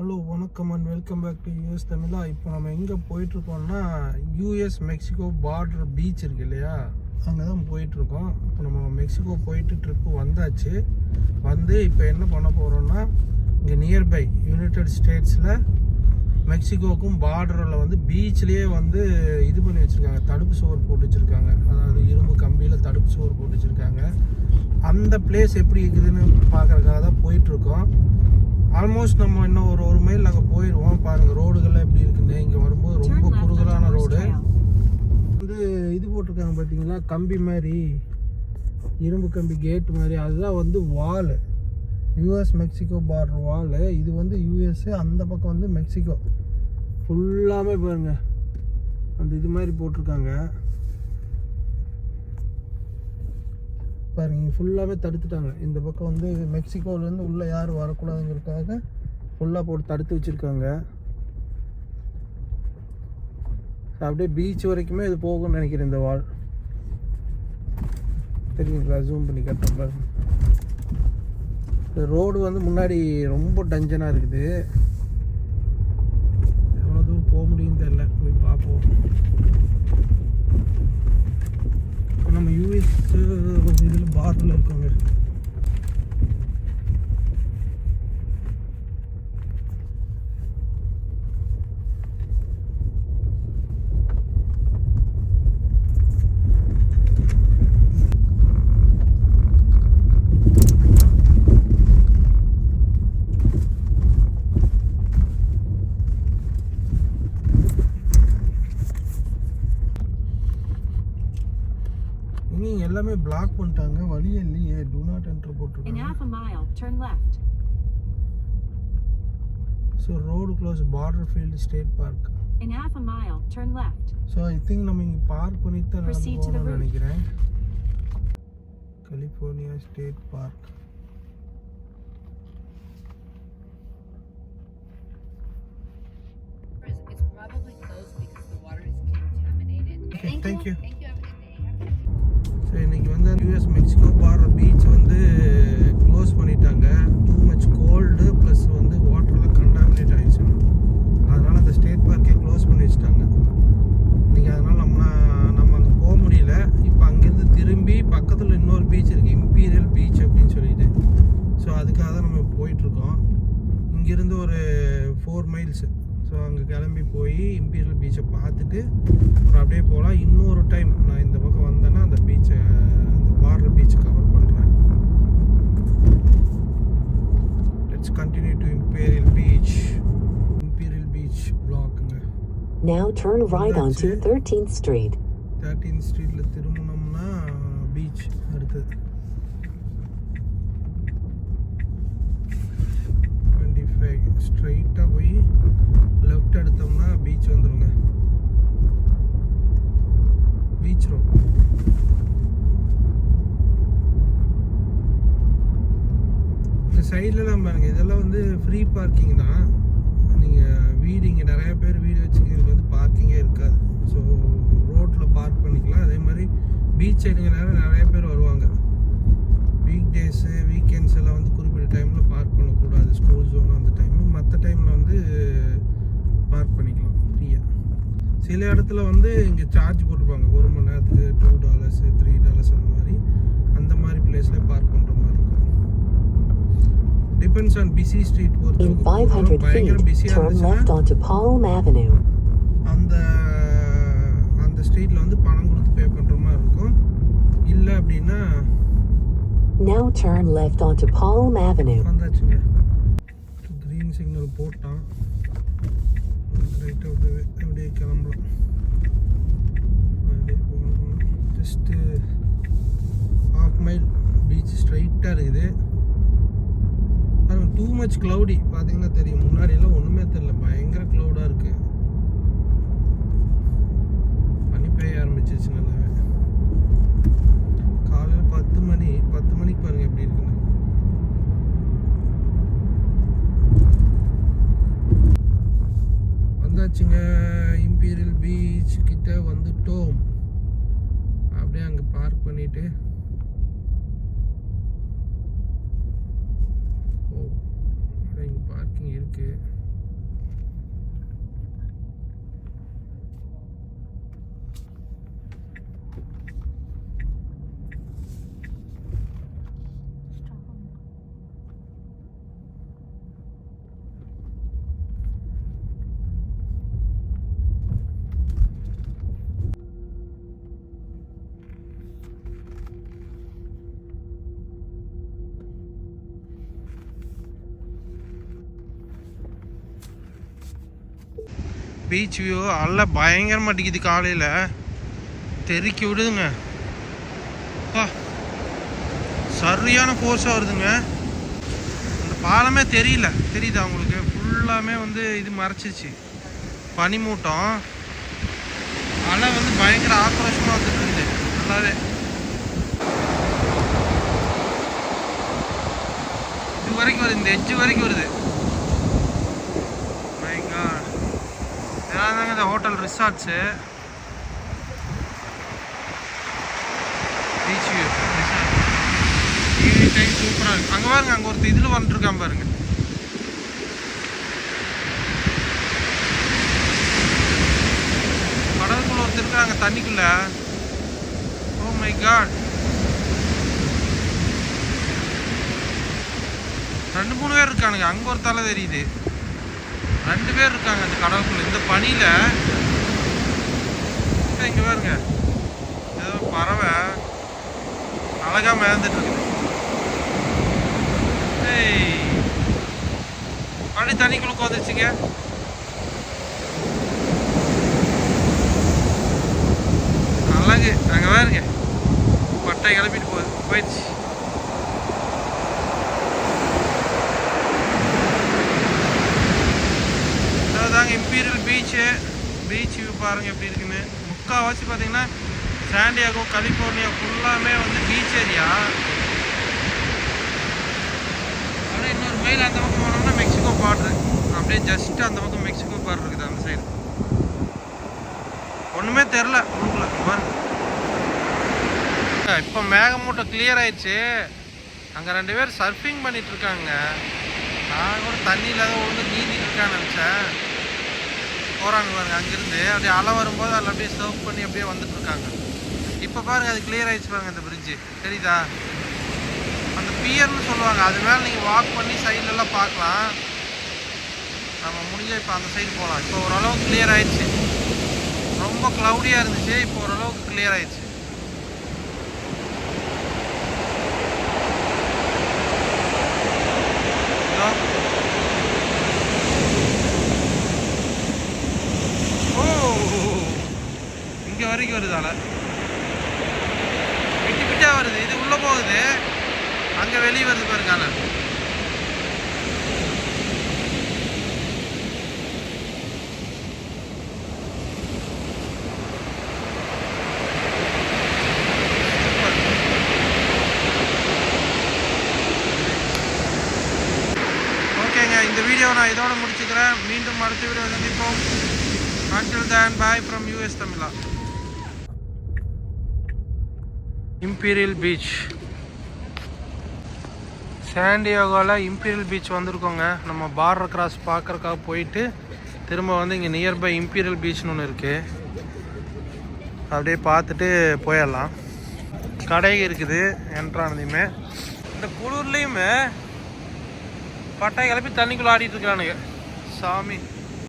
Hello வணக்கம் and welcome back to US Tamizha. இப்போ நம்ம எங்கே போயிட்டுருக்கோம்னா யூஎஸ் மெக்சிகோ பார்டர் பீச் இருக்கு இல்லையா? அங்கே தான் போயிட்டுருக்கோம். இப்போ நம்ம மெக்சிகோ போயிட்டு ட்ரிப்பு வந்தாச்சு. வந்து இப்போ என்ன பண்ண போகிறோம்னா இங்கே நியர்பை யுனைடெட் ஸ்டேட்ஸில் மெக்சிகோக்கும் பார்டரில் வந்து பீச்லேயே வந்து இது பண்ணி வச்சுருக்காங்க. தடுப்பு சுவர் போட்டு வச்சுருக்காங்க. அதாவது இரும்பு கம்பியில் தடுப்பு சுவர் போட்டு வச்சுருக்காங்க. அந்த பிளேஸ் எப்படி இருக்குதுன்னு பார்க்குறக்காக தான் போயிட்டுருக்கோம். ஆல்மோஸ்ட் நம்ம இன்னும் ஒரு ஒரு மைல் நாங்கள் போயிடுவோம் பாருங்கள் ரோடுகள்லாம் எப்படி இருக்குன்னு. இங்கே வரும்போது ரொம்ப குறுகலான ரோடு. வந்து இது போட்டிருக்காங்க பார்த்தீங்களா கம்பி மாதிரி இரும்பு கம்பி கேட் மாதிரி. அதுதான் வந்து wall US Mexico border wall இது வந்து யூஎஸ் அந்த பக்கம் வந்து மெக்சிகோ ஃபுல்லாமே பாருங்க. அந்த இது மாதிரி போட்டிருக்காங்க. பாருங்க ஃபுல்லாகவே தடுத்துட்டாங்க. இந்த பக்கம் வந்து மெக்சிகோலேருந்து உள்ளே யாரும் வரக்கூடாதுங்கிறதுக்காக ஃபுல்லாக போட்டு தடுத்து வச்சுருக்காங்க. அப்படியே பீச் வரைக்குமே இது போகும்னு நினைக்கிறேன் இந்த வால் தெரியுங்களா? ஜூம் பண்ணி கட்டுறேன் பாருங்க. இந்த ரோடு வந்து முன்னாடி ரொம்ப டஞ்சனாக இருக்குது எவ்வளோ தூரம் போக முடியும்னு தெரியல போய் பார்ப்போம் இப்போ பிளாக் பண்ணிட்டாங்க வழியே இல்லையே டூ நாட் என்ட்ரு In போட்டிருக்காங்க half a mile, turn left. So road close border field state park In half a mile, turn left. So I think நம்ம இங்கே பார்க் பண்ணிட்டு தான் நடந்து Proceed to the போகணும்னு route. நினைக்கிறேன் California state park It's probably closed because the water is contaminated. Okay, thank you. Thank you. So இன்றைக்கி வந்து US Mexico border beach வந்து க்ளோஸ் பண்ணிட்டாங்க. டூ மச் கோல்டு ப்ளஸ் வந்து வாட்டரில் கண்டாமினேட் ஆகிடுச்சு அதனால் அந்த ஸ்டேட் பார்க்கே க்ளோஸ் பண்ணி வச்சுட்டாங்க. இன்றைக்கி அதனால் நம்ம நம்ம அங்கே போக முடியல. இப்போ அங்கேருந்து திரும்பி பக்கத்தில் இன்னொரு பீச் இருக்குது இம்பீரியல் பீச் அப்படின்னு சொல்லிட்டு. ஸோ அதுக்காக தான் நம்ம போயிட்டுருக்கோம். இங்கேருந்து ஒரு ஃபோர் மைல்ஸு ஸோ அங்கே கிளம்பி போய் இம்பீரியல் பீச்சை பார்த்துட்டு அப்படியே போகலாம். இன்னொரு டைம் நான் இந்த பக்கம் வந்தேன்னா அந்த பீச்சை அந்த பார்டர் பீச் கவர் பண்ணுறேன் let's continue to Imperial Beach Imperial Beach பிளாக்குங்க Now turn right onto That's 13th Street. Thirteen ஸ்ட்ரீட்டில் திரும்பினோம்னா பீச் அடுத்தது. ஸ்ட்ரைட்டாக போய் லெஃப்ட் எடுத்தோம்னா பீச் வந்துருங்க. பீச் ரோட் இந்த சைட்லலாம் பாருங்க இதெல்லாம் வந்து ஃப்ரீ பார்க்கிங் தான். நீங்கள் வீடு இங்கே நிறைய பேர் வீடு வச்சுக்கிறதுக்கு வந்து பார்க்கிங்கே இருக்காது. ஸோ ரோட்டில் பார்க் பண்ணிக்கலாம். அதே மாதிரி பீச் சைடுங்கிறனால நிறைய பேர் வருவாங்க. வீக் டேஸு வீக்கெண்ட்ஸ் எல்லாம் வந்து குறிப்பிட்ட டைமில் பார்க் பண்ணக்கூடாது. ஸ்கூல் ஜோன் அந்த டைமு மற்ற டைமில் வந்து பார்க் பண்ணிக்கலாம் ஃப்ரீயாக சில இடத்துல வந்து இங்கே சார்ஜ் போட்டிருப்பாங்க. ஒரு மணி நேரத்துக்கு டூ டாலர்ஸு த்ரீ டாலர்ஸ் அந்த மாதிரி. அந்த மாதிரி பிளேஸில் பார்க் பண்ணுற மாதிரி இருக்கும். டிபெண்ட்ஸ் ஆன் பிஸி ஸ்ட்ரீட் பொறுத்து 500 பயங்கர பிஸியாக இருந்துச்சுன்னா. அந்த அந்த ஸ்ட்ரீட்டில் வந்து பணம் கொடுத்து பே பண்ணுற மாதிரி இருக்கும். இல்லை அப்படின்னா Now turn left onto Palm Avenue. வந்தாச்சுங்க. க்ரீன் சிக்னல் போட்டான். ரைட் அப்படியே அப்படியே கிளம்பலாம். அப்படியே போகணும். ஜஸ்ட்டு ஹாஃப் மைல் பீச் ஸ்ட்ரைட்டாக இருக்குது. பாருங்க டூ மச் க்ளவுடி பார்த்தீங்கன்னா தெரியும். முன்னாடி எல்லாம் ஒன்றுமே தெரியல பயங்கர க்ளவுடாக இருக்குது பனி பெய்ய ஆரம்பிச்சிருச்சு நல்லாவே காலையில் பத்து மணி பத்து மணிக்கு பாருங்க எப்படி இருக்குன்னு நாங்கள் இம்பீரியல் பீச் கிட்ட வந்துட்டோம். அப்படியே அங்கே பார்க் பண்ணிட்டு. ஓ இங்கே பார்க்கிங் இருக்குது பீச் வியூ அல்ல பயங்கரமாக அடிக்குது காலையில். தெறிக்கி விடுதுங்க. அப்பா, சரியான ஃபோர்ஸாக வருதுங்க. அந்த பாலமே தெரியல. தெரியுதா உங்களுக்கு? ஃபுல்லாமே வந்து இது மறைச்சிச்சு பனிமூட்டம். அலை வந்து பயங்கர ஆக்ரோஷமாக வந்துட்டு இருந்து நல்லாவே. இது வரைக்கும் வருது. இந்த எட்ஜ் வரைக்கும் வருது. இந்த hotel resorts. Beach view resort evening time சூப்பராக இருக்கு. அங்கே பாருங்க அங்கே ஒருத்தர் இதில் வந்துருக்கான் பாருங்க. கடலுக்குள்ள ஒருத்தர் இருக்காங்க தண்ணிக்குள்ள. ஓ மை காட் ரெண்டு மூணு பேர் இருக்கானுங்க. அங்கே ஒரு தலை தெரியுது. ரெண்டு பேர் இருக்காங்க அந்த கடவுக்குள்ள இந்த பனியில் இங்கே இங்க பாருங்க. ஏதோ பறவை அழகா மிதந்துட்டு இருக்குது ஏய் அப்படி தண்ணிக்குள்ள கோந்துச்சுங்க அழகு அங்கே பாருங்க. பட்டை கிளப்பிட்டு போகுது போயிடுச்சு. தாங்க இம்பீரியல் பீச்சு பீச் வியூ பாருங்கள் எப்படி இருக்குன்னு. முக்கால்வாசி பார்த்தீங்கன்னா சாண்டியாகோ கலிஃபோர்னியா ஃபுல்லாமே வந்து பீச் ஏரியா அப்படியே இன்னொரு மைல் அந்த பக்கம் போனோம்னா மெக்சிகோ பார்டரு அப்படியே ஜஸ்ட்டு அந்த பக்கம் மெக்சிகோ பார்டர் இருக்குது அந்த சைடு ஒன்றுமே தெரில உங்களுக்குள்ள. பாருங்க. இப்போ மேகமூட்டம் கிளியர் ஆயிடுச்சு. அங்கே ரெண்டு பேர் சர்ஃபிங் பண்ணிகிட்ருக்காங்க இருக்காங்க. நான் கூட தண்ணியில் தான் ஒன்று நீந்திட்டு இருக்கான்னு நினச்சேன். போகிறாங்க பாருங்க அங்கேருந்து. அப்படியே அலை வரும்போது அதில் அப்படியே சர்வ் பண்ணி அப்படியே வந்துட்டுருக்காங்க. இப்போ பாருங்கள் அது கிளியர் ஆகிடுச்சு பாருங்கள் அந்த பிரிட்ஜு தெரியுதா? அந்த பியர்னு சொல்லுவாங்க. அது மேலே நீங்கள் வாக் பண்ணி சைட்லலாம் பார்க்கலாம். நம்ம முடிஞ்ச இப்போ அந்த சைடு போகலாம் இப்போ ஓரளவுக்கு கிளியர் ஆகிடுச்சு ரொம்ப க்ளவுடியாக இருந்துச்சு. இப்போ ஓரளவுக்கு கிளியர் ஆகிடுச்சு இதோ. ஓ இங்க வரைக்கும் வருது அலை விட்டு விட்டா வருது இது உள்ள போகுது அங்க வெளியே வருது பாருங்க. அலை ஓகேங்க இந்த வீடியோ நான் இதோட முடிச்சுக்கிறேன். மீண்டும் அடுத்த வீடியோ சந்திப்போம். Until then bye from US Tamizha Imperial Beach சாண்டியாகோவில் Imperial Beach வந்திருக்கோங்க. நம்ம பார்டர் கிராஸ் பார்க்கறக்காக போயிட்டு திரும்ப வந்து இங்கே நியர்பை இம்பீரியல் பீச்னு ஒன்று இருக்குது அப்படியே பார்த்துட்டு போயிடலாம். கடை இருக்குது என்ட்ரானதையுமே இந்த குளிர்லேயுமே பட்டாய் கிளப்பி தண்ணிக்குள்ளே ஆடிட்டு இருக்கானுங்க. சாமி.